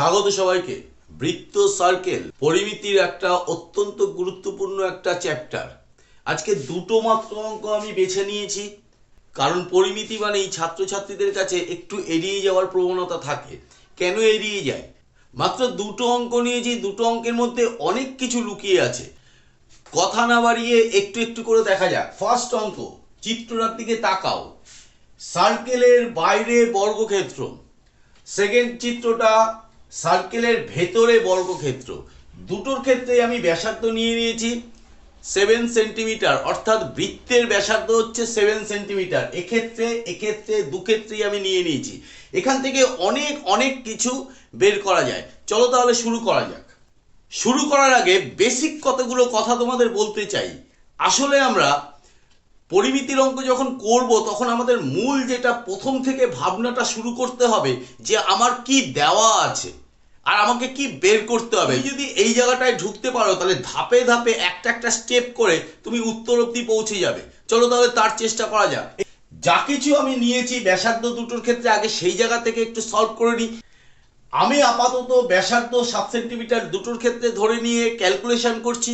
স্বাগত সবাইকে। বৃত্ত সার্কেল পরিমিতির একটা অত্যন্ত গুরুত্বপূর্ণ একটা চ্যাপ্টার আজকে দুটো মাত্র অঙ্ক আমি বেছে নিয়েছি। কারণ পরিমিতি মানেই ছাত্রছাত্রীদের কাছে একটু এড়িয়ে যাওয়ার প্রবণতা থাকে। কেন এড়িয়ে যায়? মাত্র দুটো অঙ্ক নিয়েছি, দুটো অঙ্কের মধ্যে অনেক কিছু লুকিয়ে আছে। কথা না বাড়িয়ে একটু একটু করে দেখা যাক। ফার্স্ট অঙ্ক, চিত্রটার দিকে তাকাও। সার্কেলের বাইরে বর্গক্ষেত্র। সেকেন্ড চিত্রটা সার্কেলের ভেতরে বর্গক্ষেত্র। দুটোর ক্ষেত্রে আমি ব্যাসার্ধ নিয়ে নিয়েছি সেভেন সেন্টিমিটার অর্থাৎ বৃত্তের ব্যাসার্ধ হচ্ছে সেভেন সেন্টিমিটার এক্ষেত্রে এক্ষেত্রে দু ক্ষেত্রেই আমি নিয়ে নিয়েছি। এখান থেকে অনেক অনেক কিছু বের করা যায়। চলো তাহলে শুরু করা যাক। শুরু করার আগে বেসিক কতগুলো কথা তোমাদের বলতে চাই। আসলে আমরা পরিমিতির অঙ্ক যখন করব, তখন আমাদের মূল যেটা প্রথম থেকে ভাবনাটা শুরু করতে হবে যে আমার কি দেওয়া আছে। আর আমাকে কি বের করতে হবে? যদি এই জায়গাটায় ঢুকতে পারো তাহলে ধাপে ধাপে একটা একটা স্টেপ করে তুমি উত্তর অব্দি পৌঁছে যাবে। চলো তাহলে তার চেষ্টা করা যাক। যা কিছু আমি নিয়েছি ব্যাসার্ধ দুটোর ক্ষেত্রে আগে সেই জায়গা থেকে একটু সলভ করে নিই আমি আপাতত ব্যাসার্ধ সাত সেন্টিমিটার দুটোর ক্ষেত্রে ধরে নিয়ে ক্যালকুলেশন করছি।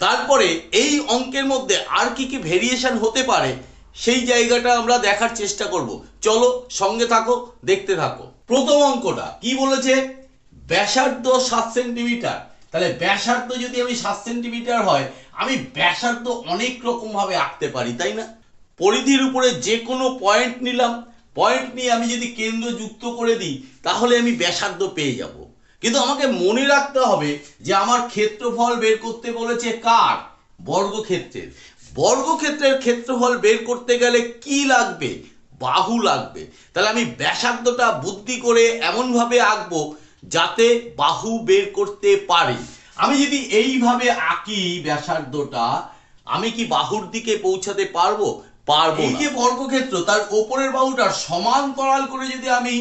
তারপরে এই অঙ্কের মধ্যে আর কি কি ভেরিয়েশন হতে পারে সেই জায়গাটা আমরা দেখার চেষ্টা করব। চলো সঙ্গে থাকো দেখতে থাকো। প্রথম অঙ্কটা কি বলেছে? ব্যাসার্ধ সাত সেন্টিমিটার। তাহলে ব্যাসার্ধ যদি আমি সাত সেন্টিমিটার হয়, আমি ব্যাসার্ধ অনেক রকম ভাবে আঁকতে পারি, তাই না? পরিধির উপরে যে কোনো পয়েন্ট নিলাম। পয়েন্ট নিয়ে আমি যদি কেন্দ্র যুক্ত করে দিই, তাহলে আমি ব্যাসার্ধ পেয়ে যাব। কিন্তু আমাকে মনে রাখতে হবে যে আমার ক্ষেত্রফল বের করতে বলেছে কার? বর্গক্ষেত্রের। বর্গক্ষেত্রের ক্ষেত্রফল বের করতে গেলে কি লাগবে? বাহু লাগবে। তাহলে আমি ব্যাসার্ধটা বুদ্ধি করে এমনভাবে আঁকবো যাতে বাহু বের করতে পারি। আমি যদি এইভাবে আঁকি ব্যাসার্ধটা আমি কি বাহুর দিকে পৌঁছাতে পারব? পারব এই যে বর্গক্ষেত্র তার ওপরের বাহুটার সমান্তরাল করে যদি আমি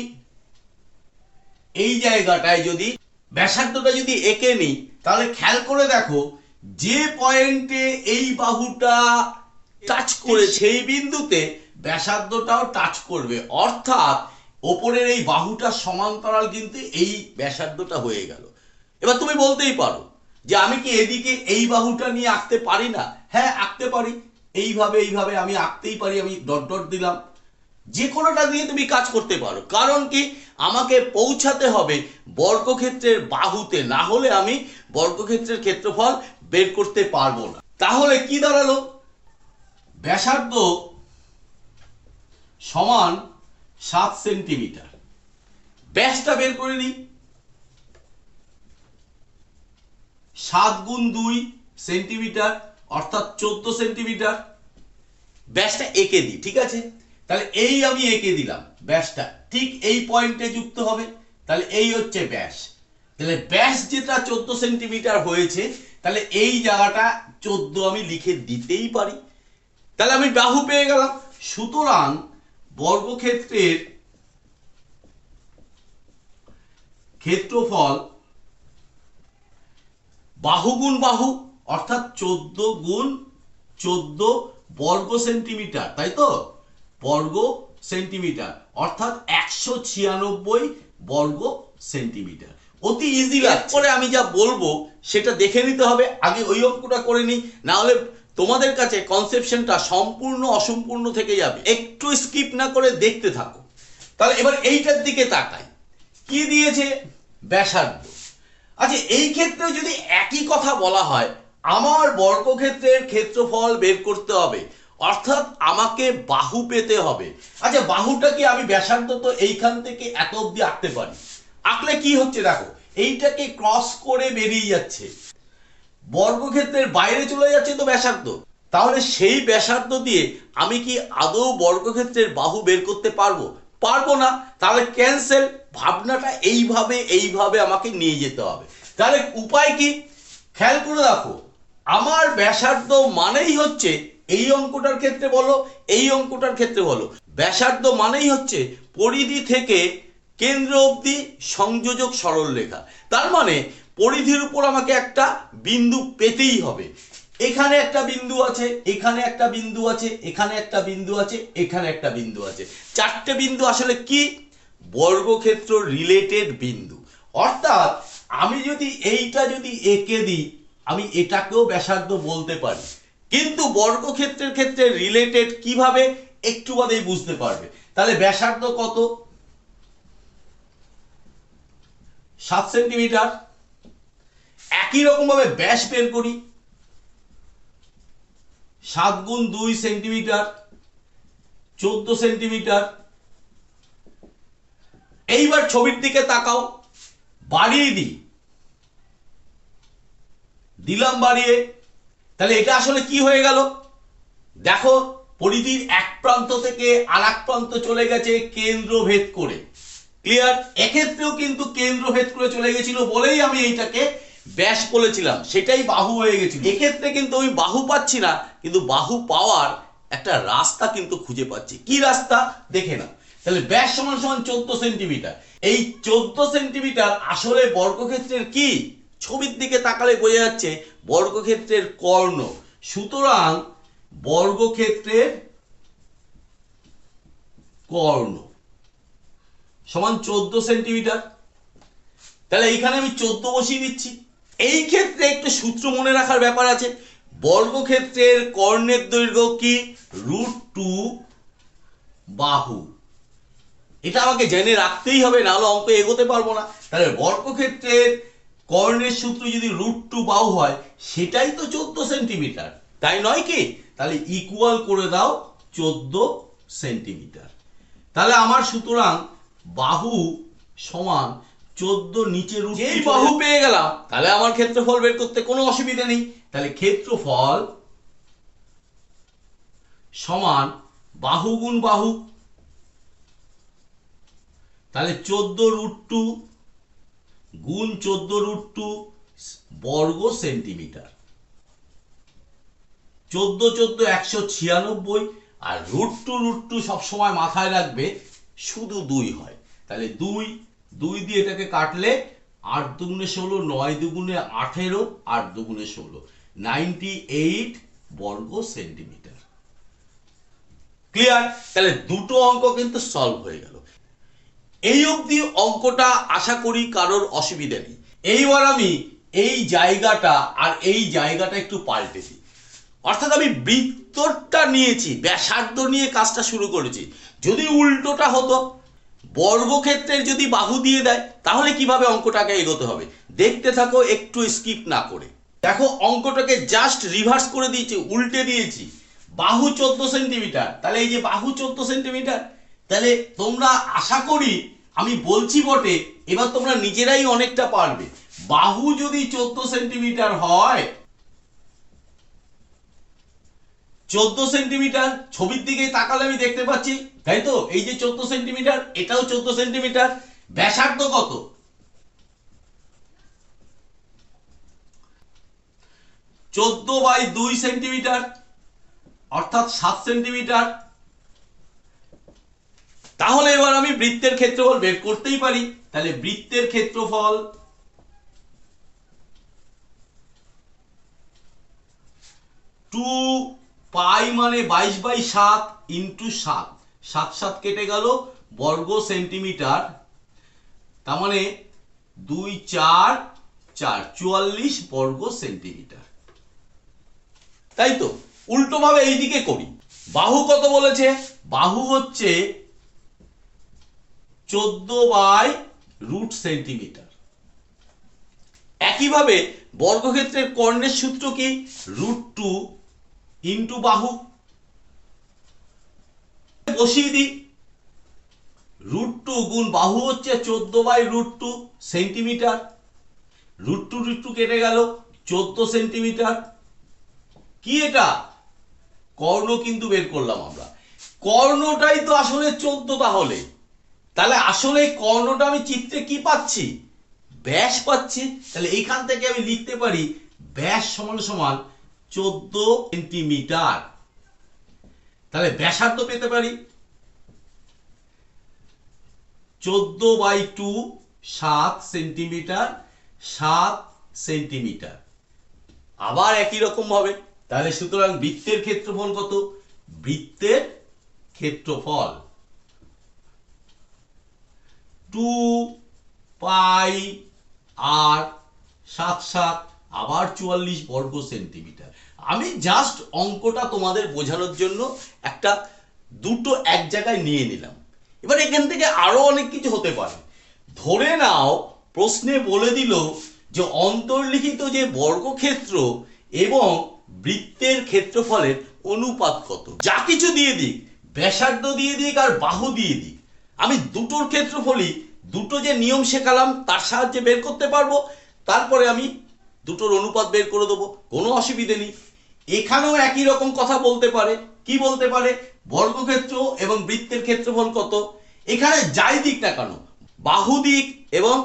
এই জায়গাটায় যদি ব্যাসার্ধটা যদি এঁকে নিই তাহলে খেয়াল করে দেখো যে পয়েন্টে এই বাহুটা টাচ করে সেই বিন্দুতে ব্যাসার্ধটাও টাচ করবে। অর্থাৎ ওপরের এই বাহুটা সমান্তরাল কিন্তু এই ব্যাসার্ধটা হয়ে গেল। এবার তুমি বলতেই পারো যে আমি কি এদিকে এই বাহুটা নিয়ে আঁকতে পারি না? হ্যাঁ আঁকতে পারি। এইভাবে এইভাবে আমি আঁকতেই পারি, আমি ডট ডট দিলাম। যে কোনোটা দিয়ে তুমি কাজ করতে পারো। কারণ কি? আমাকে পৌঁছাতে হবে বর্গক্ষেত্রের বাহুতে। না হলে আমি বর্গক্ষেত্রের ক্ষেত্রফল বের করতে পারব না। তাহলে কি দাঁড়াল? ব্যাসার্ধ সমান সাত সেন্টিমিটার। ব্যাসটা বের করে নিই। সাত গুণ দুই সেন্টিমিটার, অর্থাৎ চোদ্দ সেন্টিমিটার। ব্যাসটা এঁকে দিই, ঠিক আছে? তাহলে এই আমি এঁকে দিলাম ব্যাসটা। ঠিক এই পয়েন্টে যুক্ত হবে, তাহলে এই হচ্ছে ব্যাস। তাহলে ব্যাস যেটা চোদ্দ সেন্টিমিটার হয়েছে, তাহলে এই জায়গাটা চোদ্দ আমি লিখে দিতেই পারি। তাহলে আমি বাহু পেয়ে গেলাম। সুতরাং বর্গক্ষেত্রের ক্ষেত্রফল বাহু গুণ বাহু, অর্থাৎ চোদ্দ গুণ চোদ্দ বর্গ সেন্টিমিটার, তাই তো? বর্গ সেন্টিমিটার, অর্থাৎ একশো ছিয়ানব্বই বর্গ সেন্টিমিটার। অতি ইজি পরে আমি যা বলব, সেটা দেখে নিতে হবে, আগে ওই অঙ্কটা করে নিই, না হলে তোমাদের কাছে কনসেপশনটা সম্পূর্ণ অসম্পূর্ণ থেকে যাবে। একটু স্কিপ না করে দেখতে থাকো। তাহলে এবার এইটার দিকে তাকাই। কি দিয়েছে? ব্যাসার্ধ। আচ্ছা এই ক্ষেত্রে যদি একই কথা বলা হয়, আমার বর্গক্ষেত্রের ক্ষেত্রফল বের করতে হবে। অর্থাৎ আমাকে বাহু পেতে হবে। আচ্ছা বাহুটা কি আমি ব্যাসার্ধ তো এইখান থেকে এত অবধি আঁকতে পারি? আঁকলে কি হচ্ছে দেখো, এইটাকে ক্রস করে বেরিয়ে যাচ্ছে। বর্গক্ষেত্রের বাইরে চলে যাচ্ছে তো ব্যাসার্ধ। তাহলে সেই ব্যাসার্ধ দিয়ে আমি কি আদৌ বর্গক্ষেত্রের বাহু বের করতে পারব? পারব না। তাহলে ক্যান্সেল ভাবনাটা এইভাবে এইভাবে আমাকে নিয়ে যেতে হবে। তাহলে উপায় কি? খেয়াল করে দেখো। আমার ব্যাসার্ধ মানেই হচ্ছে এই অঙ্কটার ক্ষেত্রে বলো, এই অঙ্কটার ক্ষেত্রে বলো। ব্যাসার্ধ মানেই হচ্ছে পরিধি থেকে কেন্দ্র অবধি সংযোজক সরলরেখা। তার মানে পরিধির উপর আমাকে একটা বিন্দু পেতেই হবে। এখানে একটা বিন্দু আছে, এখানে একটা বিন্দু আছে, এখানে একটা বিন্দু আছে, এখানে একটা বিন্দু আছে। চারটে বিন্দু আসলে কি? বর্গক্ষেত্র রিলেটেড বিন্দু। অর্থাৎ আমি যদি এইটা যদি এঁকে দিই, আমি এটাকেও ব্যাসার্ধ বলতে পারি। কিন্তু বর্গক্ষেত্রের ক্ষেত্রে রিলেটেড কীভাবে? একটু বাদেই বুঝতে পারবে। তাহলে ব্যাসার্ধ কত? সাত সেন্টিমিটার। একই রকম ভাবে ব্যাস বের করি। সাত গুণ দুই সেন্টিমিটার, চোদ্দ সেন্টিমিটার। এইবার ছবির দিকে তাকাও, বাড়িয়ে দিই। দিলাম বাড়িয়ে, তাহলে এটা আসলে কি হয়ে গেল? দেখো, পরিধির এক প্রান্ত থেকে আর প্রান্ত চলে গেছে কেন্দ্র ভেদ করে। ক্লিয়ার? এক্ষেত্রেও কিন্তু কেন্দ্র ভেদ করে চলে গেছিল বলেই আমি এইটাকে ব্যাস বলেছিলাম, সেটাই বাহু হয়ে গেছিল। এক্ষেত্রে কিন্তু আমি বাহু পাচ্ছি না, কিন্তু বাহু পাওয়ার একটা রাস্তা কিন্তু খুঁজে পাচ্ছি। কি রাস্তা? দেখে না তাহলে ব্যাস সমান সমান চোদ্দ সেন্টিমিটার। এই চোদ্দ সেন্টিমিটার আসলে বর্গক্ষেত্রের কি? ছবির দিকে তাকালে বোঝা যাচ্ছে বর্গক্ষেত্রের কর্ণ। সুতরাং বর্গক্ষেত্রের কর্ণ। সমান চোদ্দ সেন্টিমিটার। তাহলে এইখানে আমি চোদ্দ বসিয়ে দিচ্ছি। এই ক্ষেত্রে একটু সূত্র মনে রাখার ব্যাপার আছে। বর্গক্ষেত্রের কর্ণের দৈর্ঘ্য কি? রুট টু বাহু। এটা আমাকে জেনে রাখতেই হবে, নাহলে অঙ্ক এগোতে পারব না। তাহলে বর্গক্ষেত্রের কর্ণের সূত্র যদি রুট টু বাহু হয়, সেটাই তো চোদ্দ সেন্টিমিটার। তাই নয় কি? তাহলে ইকুয়াল করে দাও চোদ্দ সেন্টিমিটার। তাহলে আমার সুতরাং বাহু সমান চোদ্দ নিচে রুট এই বাহু পেয়ে গেলাম তাহলে আমার ক্ষেত্রফল বের করতে কোনো অসুবিধা নেই। তাহলে ক্ষেত্রফল সমান বাহু গুণ বাহু। তাহলে চোদ্দ রুট টু গুণ চোদ্দ রুট টু বর্গ সেন্টিমিটার চোদ্দ চোদ্দ একশো ছিয়ানব্বই আর রুট টু রুট টু সবসময় মাথায় রাখবে শুধু দুই হয়। তাহলে দুই দুই দিয়ে এটাকে কাটলে আট দুগুণে ষোলো, নয় দুগুণে আঠেরো, আট দুগুণে ষোলো। নাইনটি এইট বর্গ সেন্টিমিটার। ক্লিয়ার? তাহলে দুটো অঙ্ক কিন্তু সলভ হয়ে গেল। এই অবধি অঙ্কটা আশা করি কারোর অসুবিধা নেই। এইবার আমি এই জায়গাটা আর এই জায়গাটা একটু পাল্টে দিই অর্থাৎ আমি বৃত্তটা নিয়েছি, ব্যাসার্ধ নিয়ে কাজটা শুরু করেছি। যদি উল্টোটা হতো বর্গক্ষেত্রের যদি বাহু দিয়ে দেয়, তাহলে কীভাবে অঙ্কটাকে এগোতে হবে? দেখতে থাকো, একটু স্কিপ না করে। দেখো, অঙ্কটাকে জাস্ট রিভার্স করে দিয়েছি, উল্টে দিয়েছি। বাহু চোদ্দ সেন্টিমিটার তাহলে এই যে বাহু চোদ্দ সেন্টিমিটার তাহলে তোমরা আশা করি আমি বলছি বটে, এবার তোমরা নিজেরাই অনেকটা পারবে। বাহু যদি চোদ্দ সেন্টিমিটার হয়, চোদ্দ সেন্টিমিটার ছবির দিকে তাকালে আমি দেখতে পাচ্ছি তাই তো? এই যে চোদ্দ সেন্টিমিটার, এটাও চোদ্দ সেন্টিমিটার। ব্যাসার্ধ কত? চোদ্দ বাই দুই সেন্টিমিটার, অর্থাৎ সাত সেন্টিমিটার। তাহলে এবার আমি বৃত্তের ক্ষেত্রফল বের করতেই পারি। তাহলে বৃত্তের ক্ষেত্রফল টু পাই মানে বাইশ বাই সাত ইন্টু সাত। সাত সাত কেটে গেল, বর্গ সেন্টিমিটার, তার মানে দুই চার চার, চুয়াল্লিশ বর্গ সেন্টিমিটার। তাই তো উল্টো ভাবে এইদিকে করি। বাহু কত বলেছে? বাহু হচ্ছে চোদ্দ বাই রুট সেন্টিমিটার। একইভাবে বর্গক্ষেত্রের কর্ণের সূত্র কি? রুট টু ইন্টু বাহু। বসিয়ে দিই। রুট টু গুণ বাহু হচ্ছে চোদ্দ by root two centimetre root two root two কেটে গেল, চোদ্দ সেন্টিমিটার কি এটা? কর্ণ কিন্তু বের করলাম আমরা। কর্ণটাই তো আসলে চোদ্দ তাহলে। তাহলে আসলে কর্ণটা আমি চিত্রে কি পাচ্ছি? ব্যাস পাচ্ছি। তাহলে এইখান থেকে আমি লিখতে পারি ব্যাস সমান সমান চোদ্দ সেন্টিমিটার তাহলে ব্যাসার্ধ পেতে পারি চোদ্দ বাই টু সাত সেন্টিমিটার সাত সেন্টিমিটার। আবার একই রকম ভাবে। তাহলে সুতরাং বৃত্তের ক্ষেত্রফল কত? বৃত্তের ক্ষেত্রফল টু পাই আর সাত সাত, আবার চুয়াল্লিশ বর্গ সেন্টিমিটার। আমি জাস্ট অঙ্কটা তোমাদের বোঝানোর জন্য একটা দুটো এক জায়গায় নিয়ে নিলাম। এবার এখান থেকে আরও অনেক কিছু হতে পারে। ধরে নাও, প্রশ্নে বলে দিল যে অন্তর্লিখিত যে বর্গক্ষেত্র এবং বৃত্তের ক্ষেত্রফলের অনুপাত কত। যা কিছু দিয়ে দিক, ব্যাসার্ধ দিয়ে দিক আর বাহু দিয়ে দিক। আমি দুটোর ক্ষেত্রফলই, দুটো যে নিয়ম শেখালাম তার সাহায্যে বের করতে পারব। তারপরে আমি দুটোর অনুপাত বের করে দেবো, কোনো অসুবিধে নেই। এখানেও একই রকম কথা বলতে পারে। কি বলতে পারে? বর্গক্ষেত্র এবং বৃত্তের ক্ষেত্রফল কত? এখানে যাই দিক না কেন, বাহু দিক এবং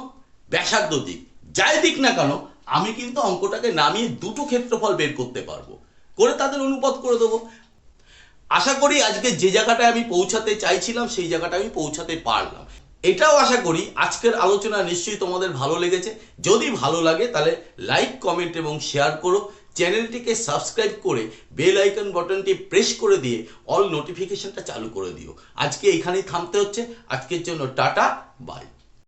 ব্যাসার্ধ দিক, যাই দিক না কেন, আমি কিন্তু অঙ্কটাকে নামিয়ে দুটো ক্ষেত্রফল বের করতে পারব। করে তাদের অনুপাত করে দেবো। আশা করি আজকে যে জায়গাটায় আমি পৌঁছাতে চাইছিলাম, সেই জায়গাটা আমি পৌঁছাতে পারলাম। এটাও আশা করি আজকের আলোচনা নিশ্চয়ই তোমাদের ভালো লেগেছে। যদি ভালো লাগে তাহলে লাইক কমেন্ট এবং শেয়ার করো। চ্যানেলটিকে সাবস্ক্রাইব করে বেল আইকন বটনটি প্রেস করে দিয়ে অল নোটিফিকেশনটা চালু করে দিও। আজকে এখানেই থামতে হচ্ছে। আজকের জন্য টাটা, বাই।